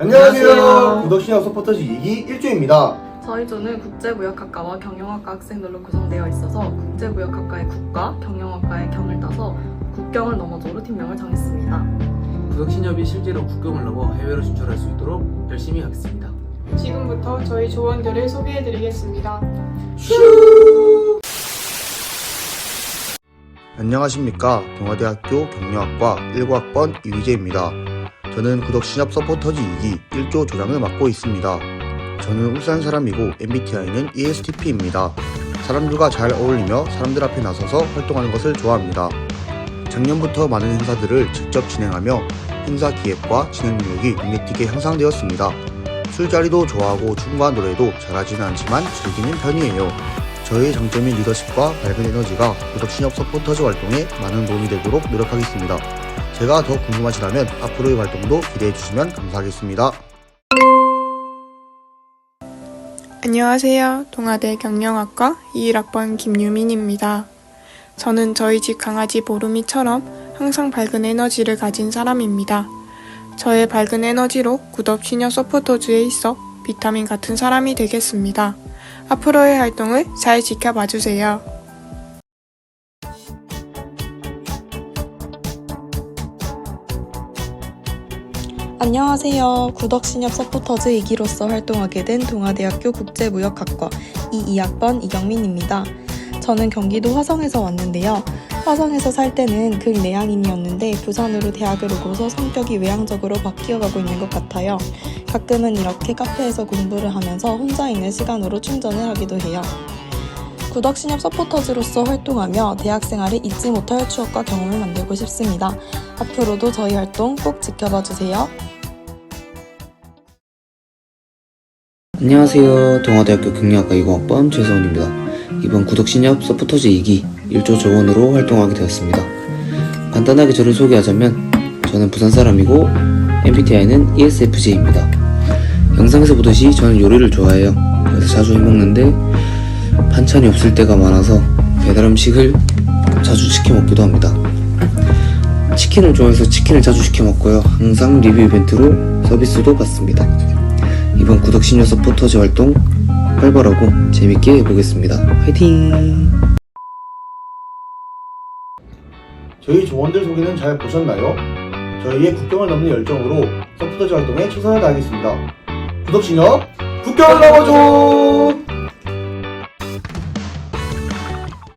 안녕하세요. 안녕하세요. 구독 신형 서포터즈 2기 1조입니다. 저희 조는 국제무역학과와 경영학과 학생들로 구성되어 있어서 국제무역학과의 국과 경영학과의 경을 따서 국경을 넘어조로 팀명을 정했습니다. 구덕신협이 실제로 국경을 넘어 해외로 진출할 수 있도록 열심히 하겠습니다. 지금부터 저희 조원들을 소개해드리겠습니다. 안녕하십니까. 동아대학교 경영학과 19학번 이휘재입니다. 저는 구독 신협 서포터즈 2기 1조 조장을 맡고 있습니다. 저는 울산 사람이고 MBTI는 ESTP입니다. 사람들과 잘 어울리며 사람들 앞에 나서서 활동하는 것을 좋아합니다. 작년부터 많은 행사들을 직접 진행하며 행사 기획과 진행 능력이 눈에 띄게 향상되었습니다. 술자리도 좋아하고 춤과 노래도 잘하지는 않지만 즐기는 편이에요. 저의 장점인 리더십과 밝은 에너지가 구독 신협 서포터즈 활동에 많은 도움이 되도록 노력하겠습니다. 제가 더 궁금하시다면 앞으로의 활동도 기대해 주시면 감사하겠습니다. 안녕하세요. 동아대 경영학과 21학번 김유민입니다. 저는 저희 집 강아지 보름이처럼 항상 밝은 에너지를 가진 사람입니다. 저의 밝은 에너지로 구독 시녀 서포터즈에 있어 비타민 같은 사람이 되겠습니다. 앞으로의 활동을 잘 지켜봐 주세요. 안녕하세요. 구덕신협 서포터즈 2기로서 활동하게 된 동아대학교 국제무역학과 22학번 이경민입니다. 저는 경기도 화성에서 왔는데요. 화성에서 살 때는 극내향인이었는데 부산으로 대학을 오고서 성격이 외향적으로 바뀌어가고 있는 것 같아요. 가끔은 이렇게 카페에서 공부를 하면서 혼자 있는 시간으로 충전을 하기도 해요. 구덕신협 서포터즈로서 활동하며 대학생활을 잊지 못할 추억과 경험을 만들고 싶습니다. 앞으로도 저희 활동 꼭 지켜봐 주세요. 안녕하세요. 동아대학교 경영학과 20학번 최서원입니다. 이번 구덕신협 서포터즈 2기 1조 조원으로 활동하게 되었습니다. 간단하게 저를 소개하자면 저는 부산 사람이고 MBTI는 ESFJ입니다. 영상에서 보듯이 저는 요리를 좋아해요. 그래서 자주 해먹는데 반찬이 없을 때가 많아서 배달 음식을 자주 시켜 먹기도 합니다. 치킨을 좋아해서 치킨을 자주 시켜 먹고요. 항상 리뷰 이벤트로 서비스도 받습니다. 이번 구독 신녀 서포터즈 활동 활발하고 재밌게 해보겠습니다. 화이팅! 저희 조원들 소개는 잘 보셨나요? 저희의 국경을 넘는 열정으로 서포터즈 활동에 최선을 다하겠습니다. 구독 신협 국경을 넘어줘!